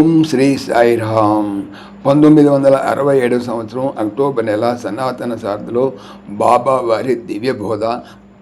ఓం శ్రీ సాయిరామ్. పంతొమ్మిది వందల అరవై ఏడవ సంవత్సరం అక్టోబర్ నెల సనాతన సారథిలో బాబా వారి దివ్య బోధ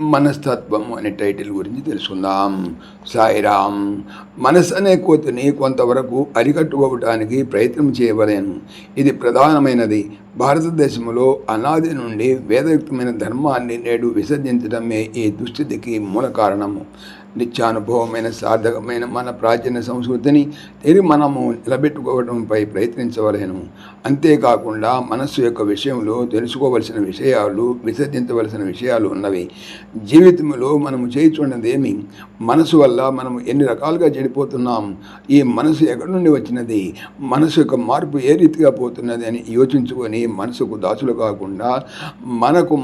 మనస్తత్వం అనే టైటిల్ గురించి తెలుసుకుందాం. సాయిరామ్ మనస్సు అనే కోతిని కొంతవరకు అరికట్టుకోవటానికి ప్రయత్నం చేయవలేను. ఇది ప్రధానమైనది. భారతదేశంలో అనాది నుండి వేదయుక్తమైన ధర్మాన్ని నేడు విసర్జించడమే ఈ దుస్థితికి మూల కారణము. నిత్యానుభవమైన సార్థకమైన మన ప్రాచీన సంస్కృతిని తిరిగి మనము నిలబెట్టుకోవడంపై ప్రయత్నించవలేను. అంతేకాకుండా మనస్సు యొక్క విషయంలో తెలుసుకోవలసిన విషయాలు విసర్జించవలసిన విషయాలు ఉన్నవి. జీవితంలో మనము చేయించున్నదేమి? మనసు వల్ల మనము ఎన్ని రకాలుగా చెడిపోతున్నాం? ఈ మనసు ఎక్కడి నుండి వచ్చినది? మనసు యొక్క మార్పు ఏ రీతిగా పోతున్నది అని యోచించుకొని మనసుకు దాసులు కాకుండా మనకు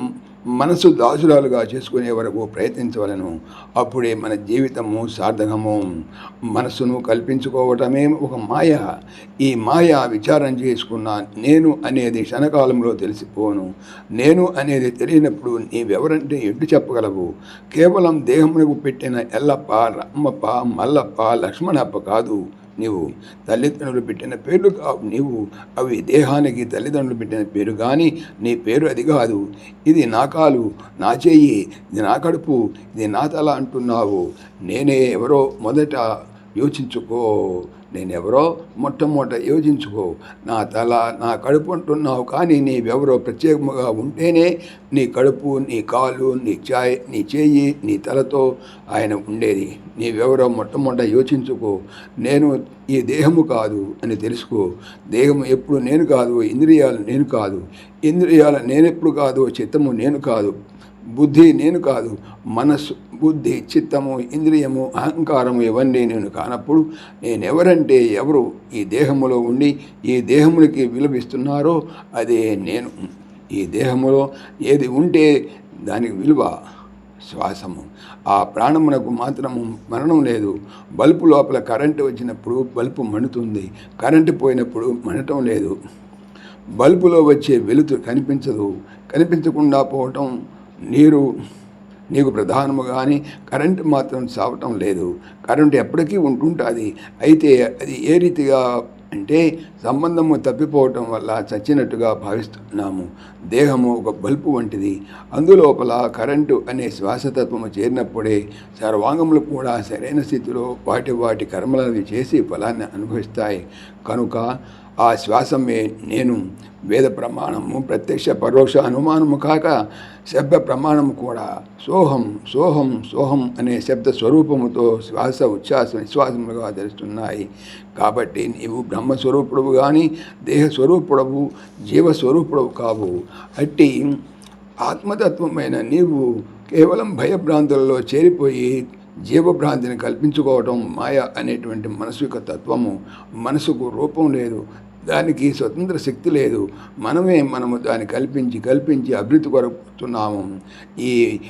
మనసు దాసురాలుగా చేసుకునే వరకు ప్రయత్నించవలను. అప్పుడే మన జీవితము సార్థకము. మనసును కల్పించుకోవటమే ఒక మాయ. ఈ మాయ విచారం చేసుకున్న నేను అనేది క్షణకాలంలో తెలిసిపోను. నేను అనేది తెలియనప్పుడు నీవెవరంటే ఎటు చెప్పగలవు? కేవలం దేహమునకు పెట్టిన ఎల్లప్ప రమ్మప్ప మల్లప్ప లక్ష్మణప్ప కాదు. నీవు తల్లిదండ్రులు పెట్టిన పేర్లు కావు నీవు అవి దేహానికి తల్లిదండ్రులు పెట్టిన పేరు కానీ నీ పేరు అది కాదు. ఇది నా కాలు నా చెయ్యి ఇది నా కడుపు ఇది నా తల అంటున్నావు. నేనే ఎవరో మొదట యోచించుకో. నేనెవరో మొట్టమొదట యోచించుకో. నా తల నా కడుపు అంటున్నావు కానీ నీవెవరో ప్రత్యేకముగా ఉంటేనే నీ కడుపు నీ కాలు నీ చాయ్ నీ చేయి నీ తలతో ఆయన ఉండేది. నీవెవరో మొట్టమొదట యోచించుకో. నేను ఈ దేహము కాదు అని తెలుసుకో. దేహము ఎప్పుడు నేను కాదు ఇంద్రియాలు నేను కాదు. ఇంద్రియాలు నేనెప్పుడు కాదు చిత్తము నేను కాదు. బుద్ధి నేను కాదు మనస్సు బుద్ధి చిత్తము ఇంద్రియము అహంకారము ఇవన్నీ నేను కానప్పుడు నేను ఎవరంటే ఎవరు ఈ దేహములో ఉండి ఈ దేహములకి విలువిస్తున్నారో అదే నేను. ఈ దేహములో ఏది ఉంటే దానికి విలువ శ్వాసము. ఆ ప్రాణమునకు మాత్రము మరణం లేదు. బల్బు లోపల కరెంటు వచ్చినప్పుడు బల్బు మండుతుంది. కరెంటు పోయినప్పుడు మండటం లేదు. బల్బులో వచ్చే వెలుతురు కనిపించదు. కనిపించకుండా పోవటం నీరు నీకు ప్రధానము కానీ కరెంటు మాత్రం చావటం లేదు. కరెంటు ఎప్పటికీ ఉంటుంటుంది. అయితే అది ఏ రీతిగా అంటే సంబంధము తప్పిపోవటం వల్ల చచ్చినట్టుగా భావిస్తున్నాము. దేహము ఒక బల్బు వంటిది. అందులోపల కరెంటు అనే శ్వాసతత్వము చేరినప్పుడే సర్వాంగములు కూడా సరైన స్థితిలో వాటి వాటి కర్మలను చేసి ఫలాన్ని అనుభవిస్తాయి. కనుక ఆ శ్వాసమే నేను వేద ప్రమాణము ప్రత్యక్ష పరోక్ష అనుమానము కాక శబ్ద ప్రమాణము కూడా. సోహం సోహం సోహం అనే శబ్ద స్వరూపముతో శ్వాస ఉచ్ఛ్వాస నిశ్వాసములుగా తెలుస్తున్నాయి. కాబట్టి నీవు బ్రహ్మస్వరూపుడవు కానీ దేహ స్వరూపుడవు జీవస్వరూపుడవు కావు. అట్టి ఆత్మతత్వమైన నీవు కేవలం భయభ్రాంతులలో చేరిపోయి జీవభ్రాంతిని కల్పించుకోవటం మాయ అనేటువంటి మనసు యొక్క తత్వము. మనసుకు రూపం లేదు. దానికి స్వతంత్ర శక్తి లేదు. మనమే మనము దాన్ని కల్పించి కల్పించి అభివృద్ధి కొరుకుతున్నాము. ఈ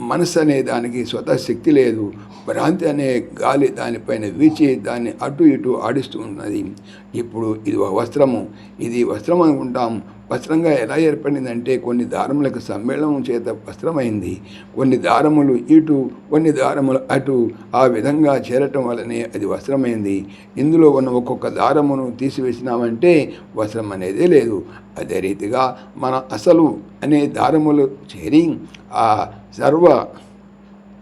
మనసు అనే దానికి స్వతः శక్తి లేదు. భ్రాంతి అనే గాలి దానిపైన వీచి దాన్ని అటు ఇటు ఆడిస్తూ ఉన్నది. ఇప్పుడు ఇది ఒక వస్త్రము. ఇది వస్త్రం అనుకుంటాం వస్త్రంగా ఎలా ఏర్పడిందంటే కొన్ని దారములకు సమ్మేళనం చేత వస్త్రమైంది. కొన్ని దారములు ఇటు కొన్ని దారములు అటు ఆ విధంగా చేరటం వలనే అది వస్త్రమైంది. ఇందులో ఉన్న ఒక్కొక్క దారమును తీసివేసినామంటే వస్త్రం అనేదే లేదు. అదే రీతిగా మన అసలు అనే దారములు చేరి ఆ సర్వ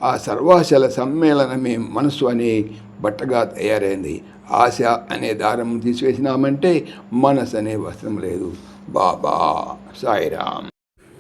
ఆ సర్వాశల సమ్మేళనమే మనసు అనే బట్టగా తయారైంది. ఆశ అనే దారం తీసివేసినామంటే మనసు అనే వస్త్రం లేదు. బాబా సాయిరామ్